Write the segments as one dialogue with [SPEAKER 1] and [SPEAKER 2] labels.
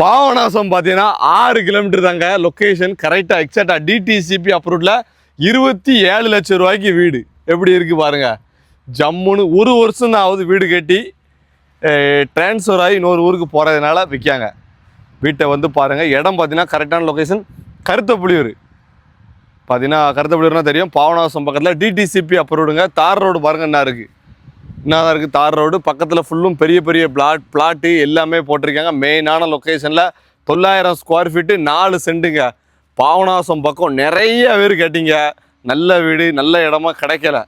[SPEAKER 1] பாவநாசம் பார்த்தீங்கன்னா ஆறு கிலோமீட்டர் தாங்க. லொக்கேஷன் கரெக்டாக எக்ஸாக்டாக டிடிசிபி அப்ரூவ்டில் இருபத்தி ஏழு லட்சம் ரூபாய்க்கு வீடு. எப்படி இருக்குது பாருங்கள் ஜம்முன்னு ஒரு வருஷம் தான் ஆகுது வீடு கட்டி ட்ரான்ஸ்ஃபர் ஆகி இன்னொரு ஊருக்கு போகிறதுனால விற்காங்க வீட்டை வந்து பாருங்கள் இடம் பார்த்தீங்கன்னா கரெக்டான லொக்கேஷன் கருத்தப்புலியூர் பார்த்தீங்கன்னா கருத்தப்புலியூர்னா தெரியும். பாவநாசம் பக்கத்தில் டிடிசிபி அப்ரூவ்டுங்க தார் ரோடு பாருங்க என்ன இருக்குது என்ன தான் இருக்குது தார் ரோடு. பக்கத்தில் ஃபுல்லும் பெரிய பெரிய பிளாட் பிளாட்டு எல்லாமே போட்டிருக்காங்க. மெயினான லொக்கேஷனில் தொள்ளாயிரம் ஸ்கொயர் ஃபீட்டு நாலு சென்ட்டுங்க பாவனாசம் பக்கம் நிறைய பேர் கேட்டிங்க. நல்ல வீடு நல்ல இடமா கிடைக்கல.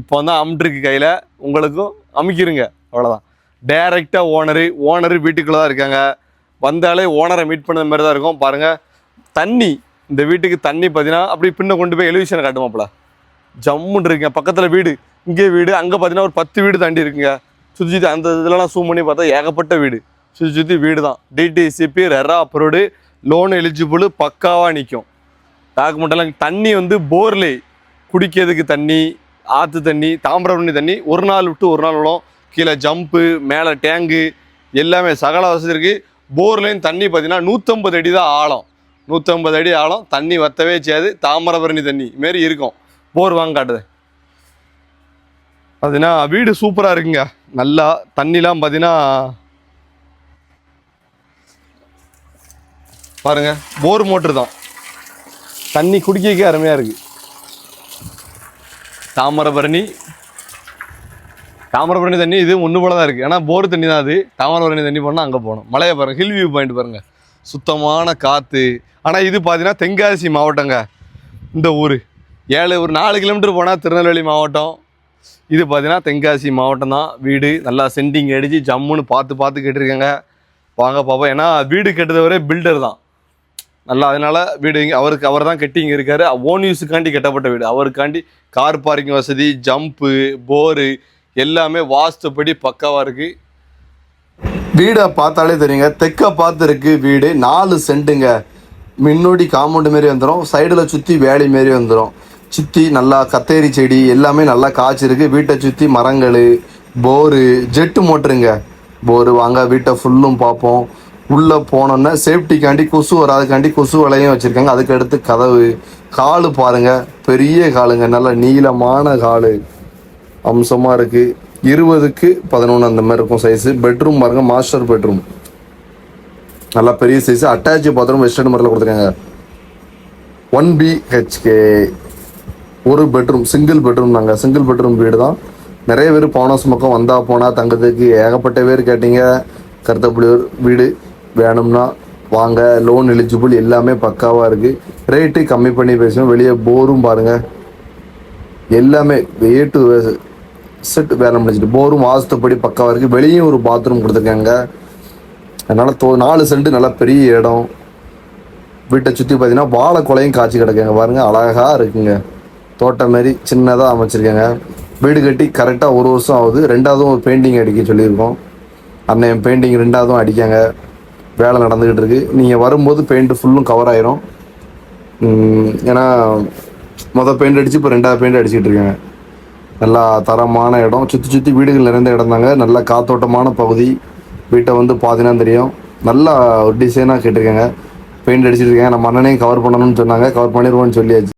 [SPEAKER 1] இப்போ வந்து அம்ட்ருக்கு கையில். உங்களுக்கும் அமைக்கிருங்க. அவ்வளோதான் டைரெக்டாக ஓனரு ஓனரு வீட்டுக்குள்ளே தான் இருக்காங்க. வந்தாலே ஓனரை மீட் பண்ண மாதிரி தான் இருக்கும். பாருங்கள் தண்ணி. இந்த வீட்டுக்கு தண்ணி பார்த்தீங்கன்னா அப்படி பின்ன கொண்டு போய் எலிவிஷனை காட்டுமாப்ல ஜம்முன்னு இருக்குங்க. பக்கத்தில் வீடு இங்கே வீடு அங்கே பார்த்தீங்கன்னா ஒரு பத்து வீடு தாண்டி இருக்குங்க. சுற்றி சுற்றி அந்த இதெல்லாம் சூம் பண்ணி பார்த்தா ஏகப்பட்ட வீடு. சுற்றி சுற்றி வீடு தான் DTCP RERA approved loan eligible பக்காவாக நிற்கும் டாக்குமெண்ட்டெல்லாம் தண்ணி வந்து போர்லே குடிக்கிறதுக்கு தண்ணி ஆற்று தண்ணி தாமிரபரணி தண்ணி ஒரு நாள் விட்டு ஒரு நாள் விடும் கீழே ஜம்ப்பு மேலே டேங்கு எல்லாமே சகல வசதி இருக்குது போர்லேயும் தண்ணி பார்த்தீங்கன்னா நூற்றம்பது அடி தான் ஆழம். நூற்றம்பது அடி ஆழம் தண்ணி வத்தவே செய்யாது தாமிரபரணி தண்ணி மாரி இருக்கும். போர் வாங்க காட்டுது. பார்த்தீங்கன்னா வீடு சூப்பராக இருக்குங்க. நல்லா தண்ணிலாம் பார்த்தீங்கன்னா பாருங்க போர் மோட்ரு தான். தண்ணி குடிக்கவே அருமையாக இருக்கு. தாமிரபரணி. தாமிரபரணி தண்ணி இது ஒன்று போல தான் இருக்குது ஆனால் போர் தண்ணி தான் அது. தாமிரபரணி தண்ணி போனால் அங்கே போகணும். மலையை பாருங்க ஹில் வியூ பாயிண்ட் பாருங்கள் சுத்தமான காற்று ஆனால் இது பார்த்தீங்கன்னா தென்காசி மாவட்டங்க. இந்த ஊர். ஏழு ஒரு நாலு கிலோமீட்டர் போனால் திருநெல்வேலி மாவட்டம். இது பார்த்தீங்கன்னா தென்காசி மாவட்டம் தான். வீடு நல்லா சென்டிங் அடித்து ஜம்முன்னு பார்த்து பார்த்து கேட்டிருக்காங்க வாங்க பார்ப்போம் ஏன்னா வீடு கட்டுறவரே பில்டர் தான். நல்லா அதனால வீடு இங்கே அவருக்கு அவர் தான் கட்டி இங்கே இருக்கார். ஓன் யூஸுக்காண்டி கட்டப்பட்ட வீடு. அவருக்காண்டி கார் பார்க்கிங் வசதி ஜம்ப்பு போரு எல்லாமே வாஸ்துப்படி பக்காவாக இருக்குது
[SPEAKER 2] வீடை பார்த்தாலே தெரியுங்க. தெற்க பார்த்துருக்கு வீடு. நாலு சென்ட்டுங்க முன்னோடி காம்பவுண்டு மாரி வந்துடும் சைடில் சுற்றி வேலி மாரி வந்துடும் சுற்றி நல்லா கத்தேரி செடி எல்லாமே நல்லா காய்ச்சிருக்கு. வீட்டை சுற்றி மரங்கள் போரு ஜெட்டு மோட்டருங்க. போரு வாங்க வீட்டை ஃபுல்லும் பார்ப்போம். உள்ளே போனோன்னே சேஃப்டிக்காண்டி கொசு வராதுக்காண்டி கொசு வலையும் வச்சுருக்காங்க. அதுக்கடுத்து கதவு காலு பாருங்கள் பெரிய காலுங்க. நல்ல நீளமான காலு. அம்சமாக இருக்குது இருபதுக்கு பதினொன்று அந்த மாதிரி இருக்கும் சைஸு பெட்ரூம் பாருங்கள் மாஸ்டர் பெட்ரூம் நல்லா பெரிய சைஸ் அட்டாச் பாத்ரூம் வெஸ்டர்ன் முறையில் கொடுத்துருக்காங்க. ஒன் பிஹெச்கே ஒரு பெட்ரூம் சிங்கிள் பெட்ரூம் நாங்கள் சிங்கிள் பெட்ரூம் வீடு தான் நிறைய பேர் போனஸ் பக்கம் வந்தா போனால் தங்கத்துக்கு ஏகப்பட்ட பேர் கேட்டீங்க. கருத்தப்புலியூர் வீடு வேணும்னா வாங்க. லோன் எலிஜிபிள் எல்லாமே பக்காவாக இருக்குது ரேட்டு கம்மி பண்ணி பேசுவோம். வெளியே போரும் பாருங்கள் எல்லாமே ஏ டு செட் வேலை முடிஞ்சிட்டு. போரும் வாஸ்துப்படி பக்காவாக இருக்குது வெளியும் ஒரு பாத்ரூம் கொடுத்துருக்காங்க. அதனால் தோ நாலு சென்ட் நல்லா பெரிய இடம். வீட்டை சுற்றி பார்த்தீங்கன்னா வாழை கொலையும் காய்ச்சி கிடக்குங்க. பாருங்கள் அழகாக இருக்குங்க. தோட்டம் மாரி சின்னதாக அமைச்சிருக்காங்க. வீடு கட்டி கரெக்டாக ஒரு வருஷம் ஆகுது. ரெண்டாவதும் ஒரு பெயிண்டிங் அடிக்க சொல்லியிருக்கோம். அண்ணன் பெயிண்டிங் ரெண்டாவதும் அடிக்காங்க. வேலை நடந்துக்கிட்டு இருக்கு. நீங்கள் வரும்போது பெயிண்ட் ஃபுல்லும் கவர் ஆயிரும். ஏன்னா மொதல் பெயிண்ட் அடித்து இப்போ ரெண்டாவது பெயிண்ட் அடிச்சுக்கிட்டு இருக்காங்க. நல்லா தரமான இடம். சுற்றி சுற்றி வீடுகள் நிறைந்த இடம் தாங்க நல்லா காத்தோட்டமான பகுதி. வீட்டை வந்து பார்த்தீங்கன்னா தெரியும். நல்லா ஒரு டிசைனாக கேட்டிருக்காங்க. பெயிண்ட் அடிச்சிருக்காங்க நம்ம அண்ணனையும் கவர் பண்ணணும்னு சொன்னாங்க. கவர் பண்ணிடுவோம்னு சொல்லியாச்சு.